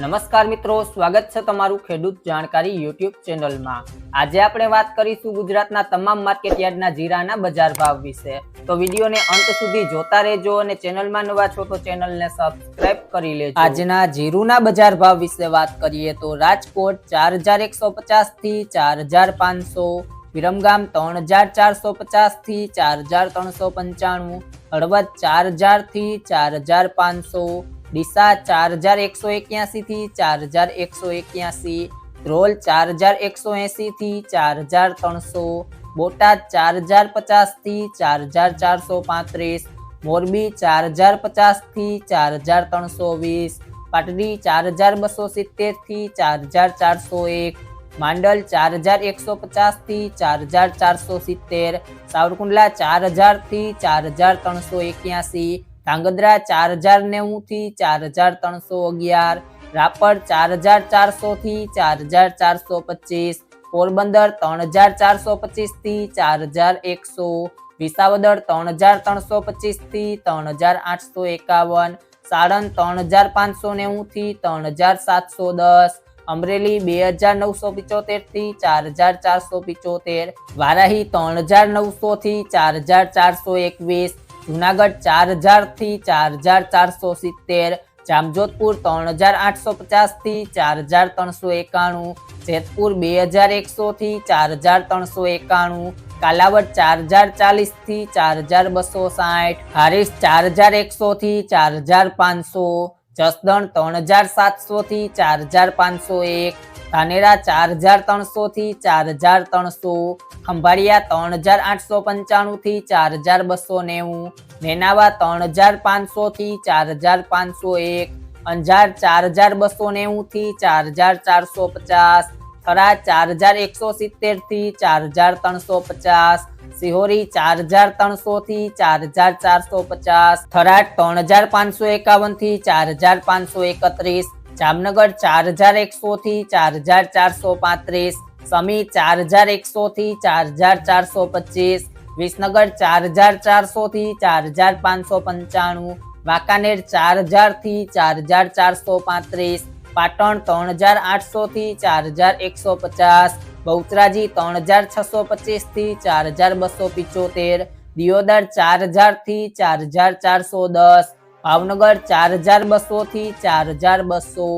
નમસ્કાર મિત્રો, સ્વાગત છે તમારું ખેડૂત જાણકારી યુટ્યુબ ચેનલમાં. આજે આપણે વાત કરીશું ગુજરાતના તમામ માર્કેટ યાર્ડના જીરાના બજાર ભાવ વિશે. તો વિડીયોને અંત સુધી જોતા રહેજો અને ચેનલમાં નવા છો તો ચેનલને સબસ્ક્રાઇબ કરી લેજો. આજના જીરુના બજાર ભાવ વિશે વાત કરીએ તો રાજકોટ ચાર હજાર એકસો પચાસથી ચાર હજાર પાંચસો, વિરમગામ ત્રણ હજાર ચારસો પચાસથી ચાર હજાર ત્રણસો પંચાણું, હળવદ ચાર હજારથી ચાર હજાર પાંચસો ડીસા ચાર હજાર એકસો એક્યાસી થી ચાર હજાર એકસો એક્યાસી ધ્રોલ ચાર હજાર એકસો એસી થી ચાર હજાર ત્રણસો બોટાદ ચાર હજાર પચાસથી ચાર હજાર ચારસો પાંત્રીસ મોરબી ચાર હજાર પચાસથી ચાર હજાર ત્રણસો વીસ પાટડી ચાર હજાર બસો સિત્તેરથી ચાર હજાર ચારસો એક માંડલ ચાર હજાર એકસો પચાસથી ચાર હજાર ચારસો સિત્તેર સાવરકુંડલા ચાર હજારથી ચાર હજાર ત્રણસો એક્યાસી ધાંગધ્રા ચાર હજાર નેવું થી ચાર હજાર ત્રણસો અગિયાર, રાપર ચાર હજાર ચારસો થી ચાર હજાર ચારસો પચીસ, પોરબંદર ત્રણ હજાર ચારસો પચીસથી ચાર હજાર એકસો, વિસાવદર ત્રણ હજાર ત્રણસો પચીસથી ત્રણ હજાર આઠસો એકાવન સાણંદ ત્રણ હજાર પાંચસો નેવું થી ત્રણ હજાર સાતસો દસ, અમરેલી બે હજાર નવસો પિચોતેરથી ચાર હજાર ચારસો પિચોતેર, વારાહી ત્રણ હજાર નવસો થી ચાર હજાર ચારસો એકવીસ જુનાગઢ ચાર હજારથી ચાર હજાર ચારસો સિત્તેર, જામજોધપુર ત્રણ હજાર આઠસો પચાસથી ચાર હજાર ત્રણસો એકાણું, જેતપુર બે હજાર એકસો થી ચાર હજાર ત્રણસો એકાણું, કાલાવડ ચાર હજાર ચાલીસથી ચાર હજાર બસો સાઠ, હારીસ ચાર હજાર એકસો થી ચાર હજાર પાંચસો, જસદણ ત્રણ હજાર સાતસો થી ચાર હજાર પાંચસો એક ધાનેરા ચાર હજાર ત્રણસો થી ચાર હજાર ત્રણસો ખંભાળિયા ત્રણ હજાર આઠસો પંચાણું થી ચાર હજાર બસો નેવું નેનાવા ત્રણ હજાર પાંચસો થી ચાર હજાર પાંચસો એક અંજાર ચાર હજાર બસો નેવું થી ચાર હજાર ચારસો પચાસ થરાદ ચાર હજાર એકસો સિત્તેરથી ચાર હજાર ત્રણસો પચાસ સિહોરી ચાર હજાર ત્રણસો થી ચાર હજાર ચારસો પચાસ થરાદ ત્રણ હજાર પાંચસો એકાવનથી ચાર હજાર પાંચસો એકત્રીસ જામનગર ચાર હજાર એકસો થી ચાર હજાર ચારસો પાંત્રીસ સમી ચાર હજાર એકસો થી ચાર હજાર ચારસો પચીસ વિસનગર ચાર હજાર ચારસો થી ચાર હજાર પાંચસો પંચાણું વાંકાનેર ચાર હજારથી ચાર હજાર ચારસો પાંત્રીસ પાટણ ત્રણ હજાર આઠસો થી ચાર હજાર એકસો પચાસ બહુચરાજી ત્રણ હજાર છસો પચીસથી ચાર હજાર બસો પિચોતેર દિયોદર ચાર હજારથી ચાર હજાર ચારસો દસ ભાવનગર ચાર હજાર બસો થી ચાર હજાર બસો,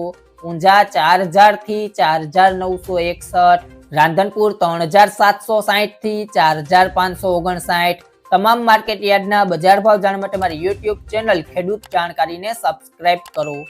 ઊંઝા ચાર હજારથી ચાર હજાર નવસો એકસઠ, રાંધનપુર ત્રણ હજાર સાતસો સાહીઠથી ચાર હજાર પાંચસો ઓગણસાઠ. તમામ માર્કેટ યાર્ડના બજાર ભાવ જાણવા માટે મારી યુટ્યુબ ચેનલ ખેડૂત જાણકારીને સબસ્ક્રાઇબ કરો.